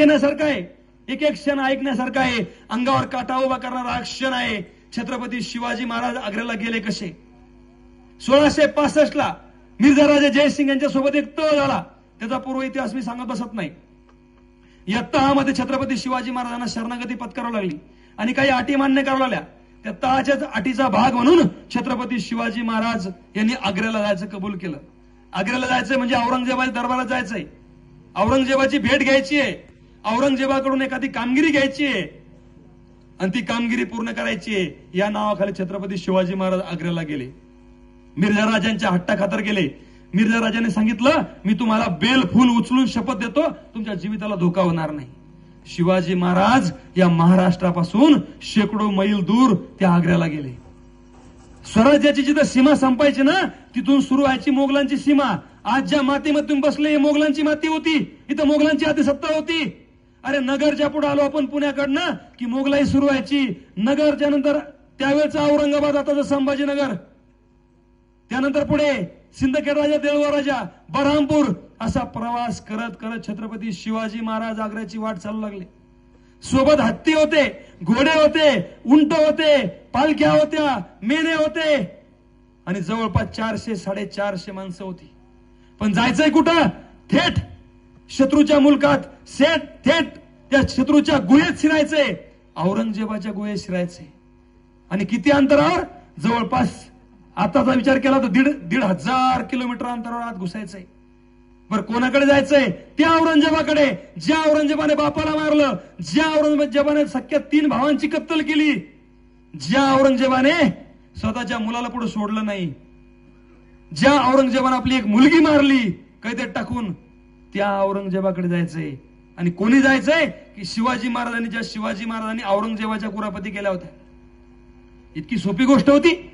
घेण्यासारखं आहे. एक एक क्षण ऐकण्यासारखा आहे. अंगावर काटा उभा करणारा हा क्षण आहे. छत्रपती शिवाजी महाराज आग्र्याला गेले कसे? सोळाशे पासष्ट ला मिर्झा राजे जयसिंग यांच्या सोबत एक तळ झाला. त्याचा पूर्व इतिहास मी सांगत बसत नाही. या तहामध्ये छत्रपती शिवाजी महाराजांना शरणागती पत्करावी लागली. आणि काही अटी मान्य कराव्या लागल्या. त्या तहाच्याच अटीचा भाग म्हणून छत्रपती शिवाजी महाराज यांनी आग्र्याला जायचं कबूल केलं. आग्र्याला जायचंय म्हणजे औरंगजेबाच्या दरबारात जायचंय. औरंगजेबाची भेट घ्यायची आहे. औरंगजेबाकडून एखादी कामगिरी घ्यायची आहे आणि ती कामगिरी पूर्ण करायची आहे या नावाखाली छत्रपती शिवाजी महाराज आग्र्याला गेले. मिर्झा राजांच्या हट्टाखातर गेले. मिर्झा राजाने सांगितलं मी तुम्हाला बेल फुल उचलून शपथ देतो तुमच्या जीविताला धोका होणार नाही. शिवाजी महाराज या महाराष्ट्रापासून शेकडो मैल दूर त्या आग्र्याला गेले. स्वराज्याची जिथं सीमा संपायची ना तिथून सुरू व्हायची मोगलांची सीमा. आज ज्या मातीमध्ये बसले मोगलांची माती होती. इथं मोगलांची आधी सत्ता होती. अरे नगरच्या पुढे आलो आपण पुण्याकडनं की मोगलाई सुरू व्हायची. नगरच्या नंतर त्यावेळेचा औरंगाबाद आता संभाजीनगर. त्यानंतर पुढे सिंदखेड राजा देळवा राजा बरहामपूर असा प्रवास करत करत छत्रपती शिवाजी महाराज आग्र्याची वाट चालू लागले. सोबत हत्ती होते घोडे होते उंट होते पालख्या होत्या मेने होते आणि जवळपास चारशे साडेचारशे माणसं होती. पण जायचंय कुठं? थेट शत्रूच्या मुलकात सेट थेट त्या शत्रूच्या गुहेत शिरायचंय औरंगजेबाच्या गुहेत शिरायचे. आणि किती अंतरावर? जवळपास आताचा विचार केला तर दीड दीड हजार किलोमीटर अंतरावर आत घुसायचंय बरं कोणाकडे जायचंय? त्या औरंगजेबाकडे. ज्या औरंगजेबाने बापाला मारलं ज्या औरंगजेबाने सख्या तीन भावांची कत्तल केली ज्या औरंगजेबाने स्वतःच्या मुलाला पुढे सोडलं नाही ज्या औरंगजेबाने आपली एक मुलगी मारली कैदेत टाकून त्या औरंगजेबाकडे जायचंय. आणि कोणी जायचंय? की शिवाजी महाराजांनी ज्या शिवाजी महाराजांनी औरंगजेबाच्या कुरापती केल्या होत्या. इतकी सोपी गोष्ट होती.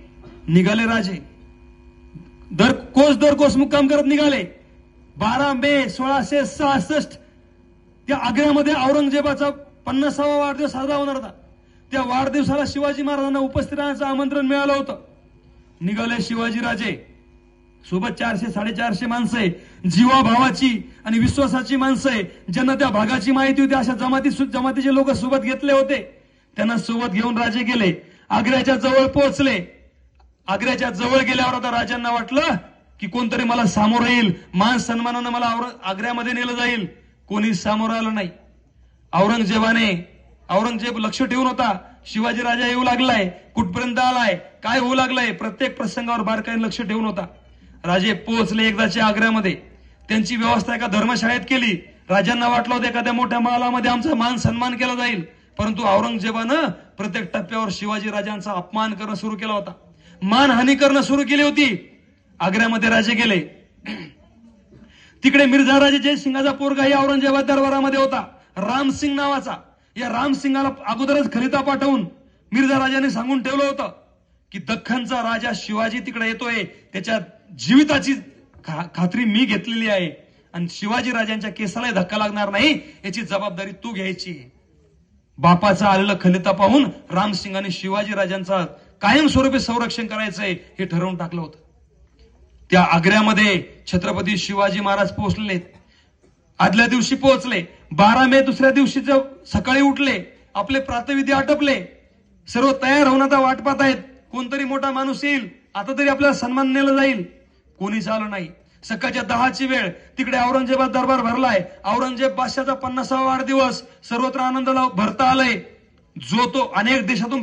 निघाले राजे. दर कोस दर कोस मुक्काम करत निघाले. बारा मे सोळाशे सहासष्ट. त्या आग्र्यामध्ये औरंगजेबाचा पन्नासावा वाढदिवस साजरा होणार होता. त्या वाढदिवसाला शिवाजी महाराजांना उपस्थित राहण्याचं आमंत्रण मिळालं होतं. निघाले शिवाजी राजे. सोबत चारशे साडेचारशे माणसं आहे. जीवा भावाची आणि विश्वासाची माणसं आहे. ज्यांना त्या भागाची माहिती होती अशा जमाती जमातीचे लोक सोबत घेतले होते. त्यांना सोबत घेऊन राजे गेले. आग्र्याच्या जवळ पोहोचले. आग्र्याच्या जवळ गेल्यावर आता राजांना वाटलं की कोणतरी मला सामोर येईल. मान सन्मानानं मला आग्र्यामध्ये नेलं जाईल. कोणी सामोरं आलं नाही. औरंगजेबाने औरंगजेब लक्ष ठेवून होता शिवाजी राजा येऊ लागलाय. कुठपर्यंत आलाय? काय होऊ लागलाय? प्रत्येक प्रसंगावर बारकाईने लक्ष ठेवून होता. राजे पोहोचले एकदाच्या आग्र्यामध्ये. त्यांची व्यवस्था एका धर्मशाळेत केली. राजांना वाटलं होतं एखाद्या मोठ्या महालामध्ये आमचा मान सन्मान केला जाईल. परंतु औरंगजेबानं प्रत्येक टप्प्यावर शिवाजी राजांचा अपमान करणं सुरू केला होता. मानहानी करणं सुरू केली होती. आग्र्यामध्ये राजे गेले. तिकडे मिर्झा राजे जयसिंगाचा पोरगाही औरंगजेबा दरबारामध्ये होता. रामसिंग नावाचा. या रामसिंगाला अगोदरच खलिता पाठवून मिर्झा राजाने सांगून ठेवलं होतं की दख्खनचा राजा शिवाजी तिकडे येतोय. त्याच्या जीविताची खात्री मी घेतलेली आहे. आणि शिवाजी राजांच्या केसाला धक्का लागणार नाही याची जबाबदारी तू घ्यायची. बापाचा आलेलं खलिता पाहून रामसिंगाने शिवाजी राजांचा कायमस्वरूपी संरक्षण करायचंय हे ठरवून टाकलं होतं. त्या आग्र्यामध्ये छत्रपती शिवाजी महाराज पोहोचले आदल्या दिवशी पोहोचले. बारा मे दुसऱ्या दिवशी सकाळी उठले. आपले प्रातविधी आटपले. सर्व तयार होऊन आता वाट पाहत आहेत. कोणतरी मोठा माणूस येईल. आता तरी आपल्याला सन्मान नेलं जाईल. कोणीच आलं नाही. सकाळच्या दहाची वेळ तिकडे औरंगजेबात दरबार भरलाय. औरंगजेब बादशाचा पन्नासावा वाढदिवस सर्वत्र आनंदाला भरता आलाय. जो तो अनेक देशातून